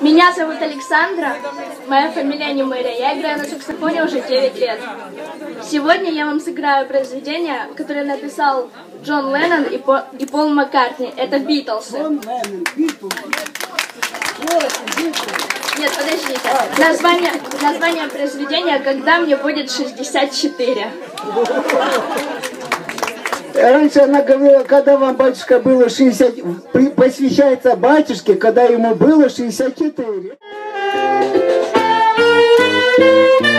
Меня зовут Александра, моя фамилия не Мэрия. Я играю на саксофоне уже 9 лет. Сегодня я вам сыграю произведение, которое написал Джон Леннон и, По- и Пол Маккартни. Это Битлсы. Нет, подождите. Название, название произведения «Когда мне будет 64». Раньше она говорила, когда вам батюшка было 60, при- посвящается батюшке, когда ему было 64. Thank you.